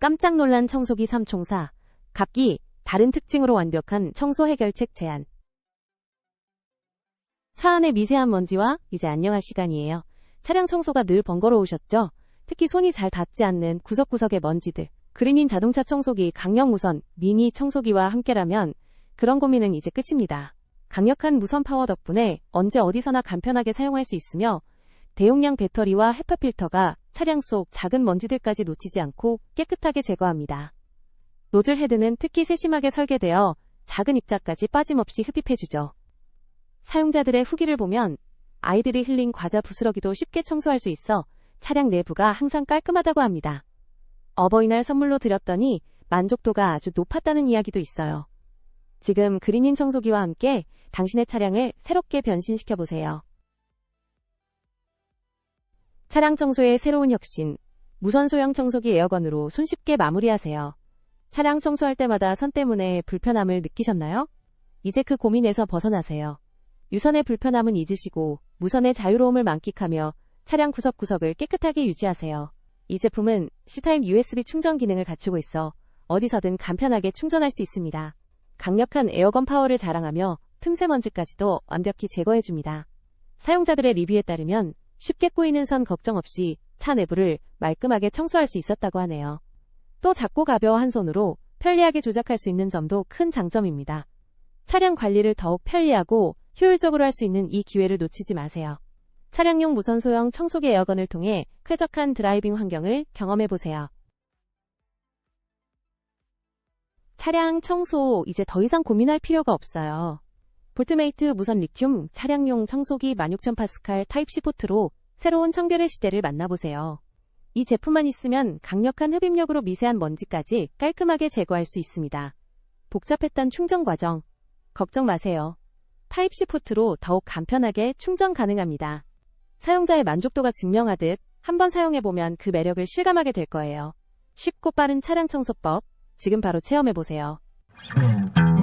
깜짝 놀란 청소기 3총사, 각기 다른 특징으로 완벽한 청소 해결책 제안. 차 안의 미세한 먼지와 이제 안녕할 시간이에요. 차량 청소가 늘 번거로우셨죠? 특히 손이 잘 닿지 않는 구석구석의 먼지들. 그린인 자동차 청소기 강력 무선 미니 청소기와 함께라면 그런 고민은 이제 끝입니다. 강력한 무선 파워 덕분에 언제 어디서나 간편하게 사용할 수 있으며 대용량 배터리와 헤파 필터가 차량 속 작은 먼지들까지 놓치지 않고 깨끗하게 제거합니다. 노즐 헤드는 특히 세심하게 설계되어 작은 입자까지 빠짐없이 흡입해주죠. 사용자들의 후기를 보면 아이들이 흘린 과자 부스러기도 쉽게 청소할 수 있어 차량 내부가 항상 깔끔하다고 합니다. 어버이날 선물로 드렸더니 만족도가 아주 높았다는 이야기도 있어요. 지금 그린인 청소기와 함께 당신의 차량을 새롭게 변신시켜보세요. 차량 청소의 새로운 혁신, 무선 소형 청소기 에어건으로 손쉽게 마무리하세요. 차량 청소할 때마다 선 때문에 불편함을 느끼셨나요? 이제 그 고민에서 벗어나세요. 유선의 불편함은 잊으시고 무선의 자유로움을 만끽하며 차량 구석구석을 깨끗하게 유지하세요. 이 제품은 C타입 USB 충전 기능을 갖추고 있어 어디서든 간편하게 충전할 수 있습니다. 강력한 에어건 파워를 자랑하며 틈새 먼지까지도 완벽히 제거해줍니다. 사용자들의 리뷰에 따르면 쉽게 꼬이는 선 걱정 없이 차 내부를 말끔하게 청소할 수 있었다고 하네요. 또 작고 가벼워 한 손으로 편리하게 조작할 수 있는 점도 큰 장점입니다. 차량 관리를 더욱 편리하고 효율적으로 할 수 있는 이 기회를 놓치지 마세요. 차량용 무선 소형 청소기 에어건을 통해 쾌적한 드라이빙 환경을 경험해 보세요. 차량 청소 이제 더 이상 고민할 필요가 없어요. 볼트메이트 무선 리튬 차량용 청소기 16000파스칼 타입C 포트로 새로운 청결의 시대를 만나보세요. 이 제품만 있으면 강력한 흡입력으로 미세한 먼지까지 깔끔하게 제거할 수 있습니다. 복잡했던 충전 과정 걱정 마세요. 타입C 포트로 더욱 간편하게 충전 가능합니다. 사용자의 만족도가 증명하듯 한번 사용해보면 그 매력을 실감하게 될 거예요. 쉽고 빠른 차량 청소법 지금 바로 체험해보세요. 음.